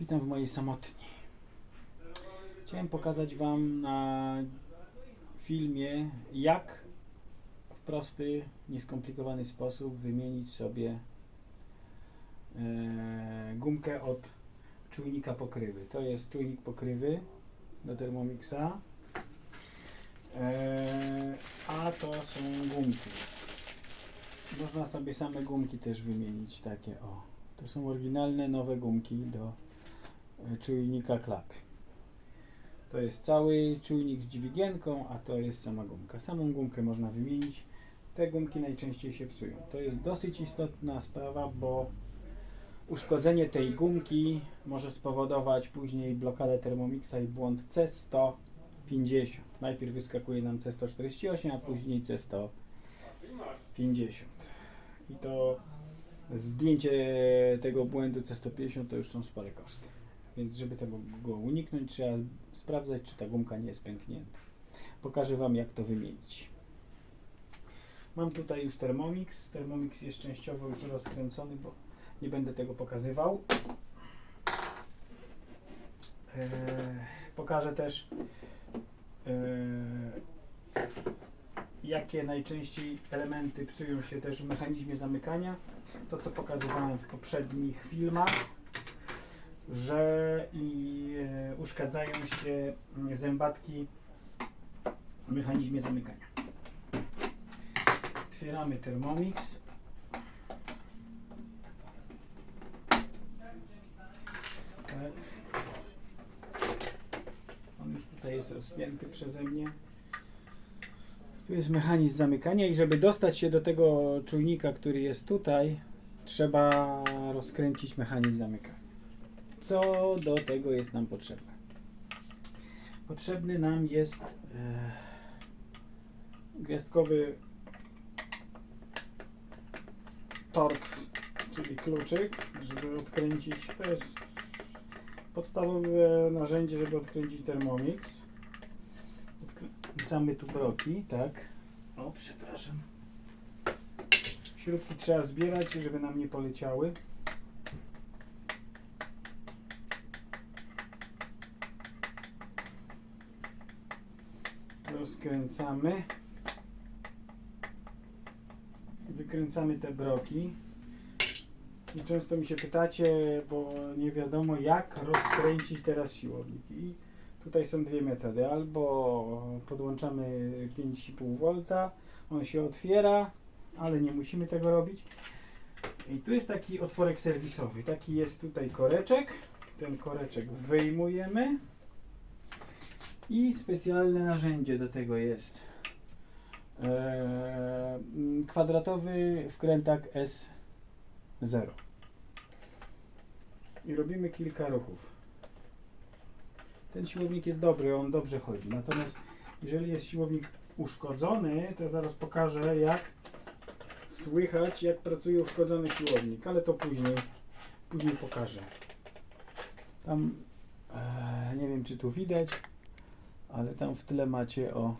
Witam w mojej samotni. Chciałem pokazać Wam na filmie, jak w prosty, nieskomplikowany sposób wymienić sobie e, gumkę od czujnika pokrywy. To jest czujnik pokrywy do Thermomixa, e, a to są gumki. Można sobie same gumki też wymienić, takie o. To są oryginalne nowe gumki do czujnika klapy. To jest cały czujnik z dźwigienką, a to jest sama gumka. Samą gumkę można wymienić. Te gumki najczęściej się psują. To jest dosyć istotna sprawa, bo uszkodzenie tej gumki może spowodować później blokadę Thermomixa i błąd C150. Najpierw wyskakuje nam C148, a później C150. I to zdjęcie tego błędu C150 to już są spore koszty. Więc żeby tego go uniknąć, trzeba sprawdzać, czy ta gumka nie jest pęknięta. Pokażę Wam, jak to wymienić. Mam tutaj już Thermomix. Thermomix jest częściowo już rozkręcony, bo nie będę tego pokazywał. Eee, pokażę też eee, jakie najczęściej elementy psują się też w mechanizmie zamykania. To co pokazywałem w poprzednich filmach, że i e, uszkadzają się zębatki w mechanizmie zamykania. Otwieramy Thermomix. Tak. On już tutaj jest rozpięty przeze mnie. Tu jest mechanizm zamykania i żeby dostać się do tego czujnika, który jest tutaj, trzeba rozkręcić mechanizm zamykania. Co do tego jest nam potrzebne? Potrzebny nam jest e, gwiazdkowy Torx, czyli kluczyk, żeby odkręcić. To jest podstawowe narzędzie, żeby odkręcić Thermomix. Odkręcamy tu broki, tak. O, przepraszam. Śrubki trzeba zbierać, żeby nam nie poleciały. Rozkręcamy. Wykręcamy te broki. I często mi się pytacie, bo nie wiadomo jak rozkręcić teraz siłownik. I tutaj są dwie metody. Albo podłączamy 5,5 V, on się otwiera, ale nie musimy tego robić. I tu jest taki otworek serwisowy. Taki jest tutaj koreczek. Ten koreczek wyjmujemy. I specjalne narzędzie do tego jest. Eee, kwadratowy wkrętak S0. I robimy kilka ruchów. Ten siłownik jest dobry, on dobrze chodzi. Natomiast jeżeli jest siłownik uszkodzony, to zaraz pokażę jak słychać jak pracuje uszkodzony siłownik, ale to później, później pokażę. Tam e, nie wiem czy tu widać, ale tam w tyle macie o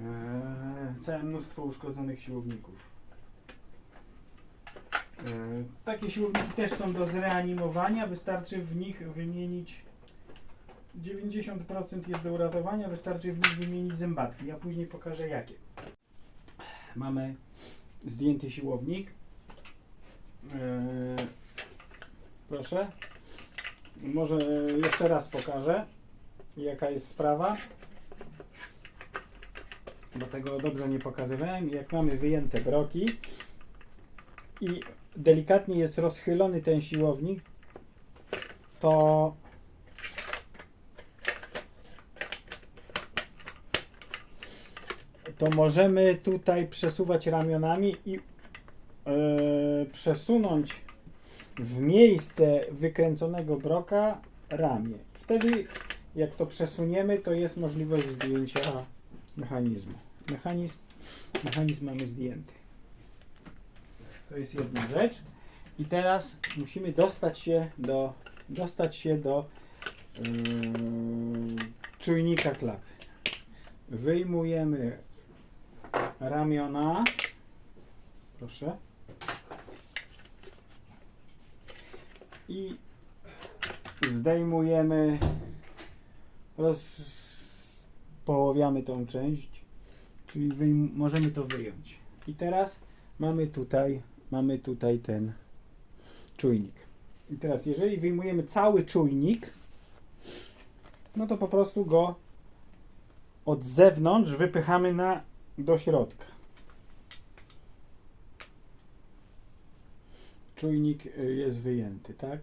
e, całe mnóstwo uszkodzonych siłowników. E, Takie siłowniki też są do zreanimowania, wystarczy w nich wymienić 90% jest do uratowania, wystarczy w nich wymienić zębatki. Ja później pokażę jakie. Mamy zdjęty siłownik. E, proszę. Może jeszcze raz pokażę, jaka jest sprawa. Bo tego dobrze nie pokazywałem. Jak mamy wyjęte broki i delikatnie jest rozchylony ten siłownik, to to możemy tutaj przesuwać ramionami i e, przesunąć w miejsce wykręconego broka ramię. Wtedy jak to przesuniemy, to jest możliwość zdjęcia mechanizmu. Mechanizm, mechanizm mamy zdjęty. To jest jedna rzecz. I teraz musimy dostać się do, dostać się do yy, czujnika klapy. Wyjmujemy ramiona. Proszę. I zdejmujemy, rozpołowiamy tą część, czyli możemy to wyjąć. I teraz mamy tutaj, mamy tutaj ten czujnik. I teraz, jeżeli wyjmujemy cały czujnik, no to po prostu go od zewnątrz wypychamy na, do środka. Czujnik y, jest wyjęty, tak?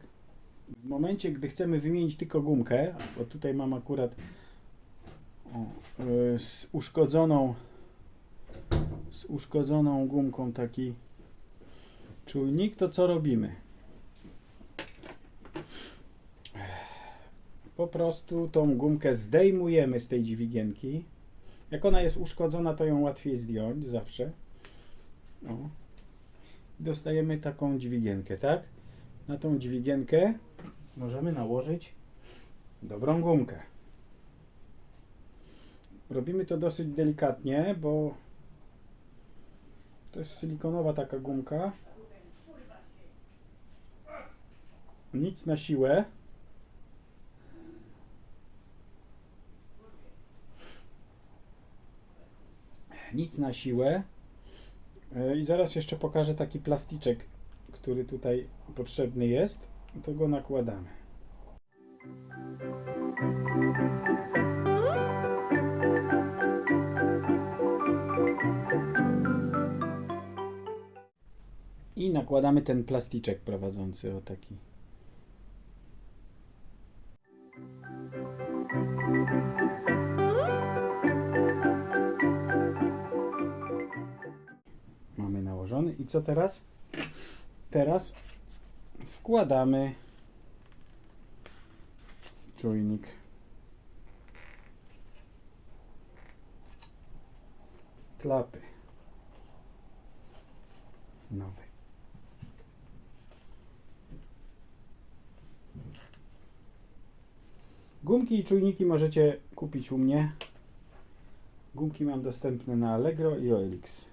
W momencie, gdy chcemy wymienić tylko gumkę, bo tutaj mam akurat o, y, z uszkodzoną z uszkodzoną gumką taki czujnik, to co robimy? Po prostu tą gumkę zdejmujemy z tej dźwigienki. Jak ona jest uszkodzona, to ją łatwiej zdjąć zawsze. O. Dostajemy taką dźwigienkę, tak? Na tą dźwigienkę możemy nałożyć dobrą gumkę. Robimy to dosyć delikatnie, bo to jest silikonowa taka gumka. Nic na siłę. Nic na siłę. E, I zaraz jeszcze pokażę taki plasticzek, który tutaj potrzebny jest. To go nakładamy. I nakładamy ten plasticzek prowadzący o taki. I co teraz? Teraz wkładamy czujnik. Klapy. Nowe. Gumki i czujniki możecie kupić u mnie. Gumki mam dostępne na Allegro i OLX.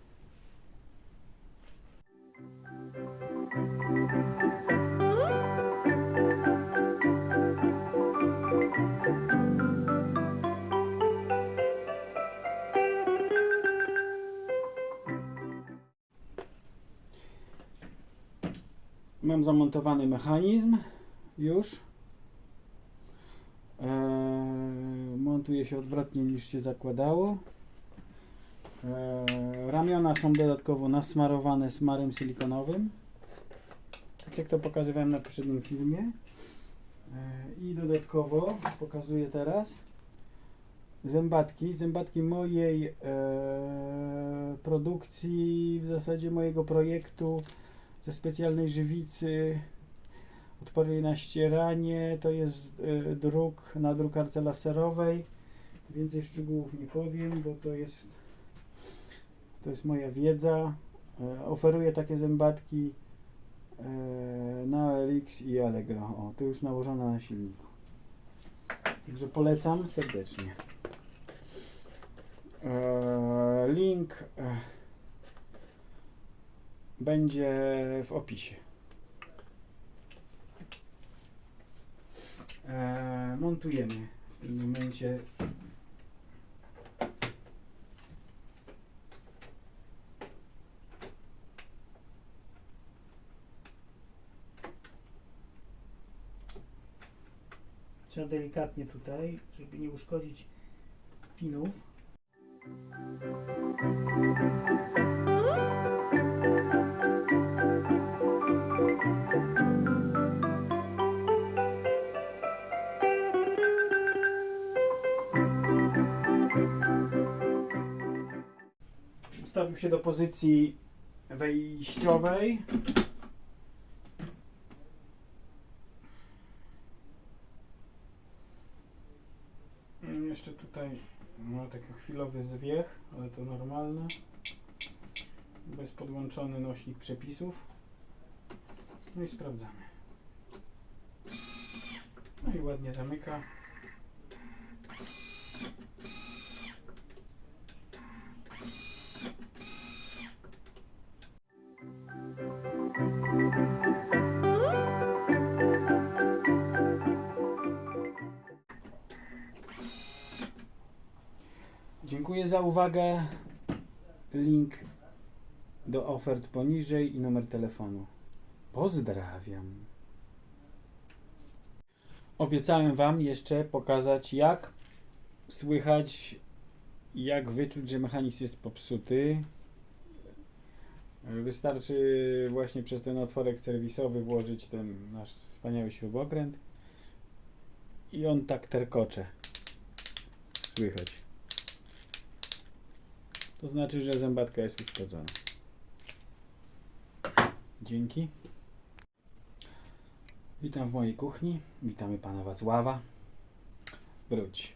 Mam zamontowany mechanizm już. Eee, montuje się odwrotnie niż się zakładało. Eee, ramiona są dodatkowo nasmarowane smarem silikonowym. Tak jak to pokazywałem na poprzednim filmie. Eee, I dodatkowo pokazuję teraz zębatki. Zębatki mojej eee, produkcji, w zasadzie mojego projektu ze specjalnej żywicy odporny na ścieranie, to jest y, druk na drukarce laserowej. Więcej szczegółów nie powiem, bo to jest to jest moja wiedza. E, oferuję takie zębatki e, na LX i Allegro. O, to już nałożone na silniku. Także polecam serdecznie. E, link będzie w opisie. e, montujemy w tym momencie trzeba delikatnie tutaj, żeby nie uszkodzić pinów się do pozycji wejściowej. Jeszcze tutaj ma taki chwilowy zwiech, ale to normalne. Bez podłączony nośnik przepisów. No i sprawdzamy. No i ładnie zamyka. Za uwagę. Link do ofert poniżej i numer telefonu. Pozdrawiam. Obiecałem Wam jeszcze pokazać, jak słychać, jak wyczuć, że mechanizm jest popsuty. Wystarczy właśnie przez ten otworek serwisowy włożyć ten nasz wspaniały śrubokręt i on tak terkocze. Słychać. To znaczy, że zębatka jest uszkodzona. Dzięki. Witam w mojej kuchni. Witamy pana Wacława. Wróć.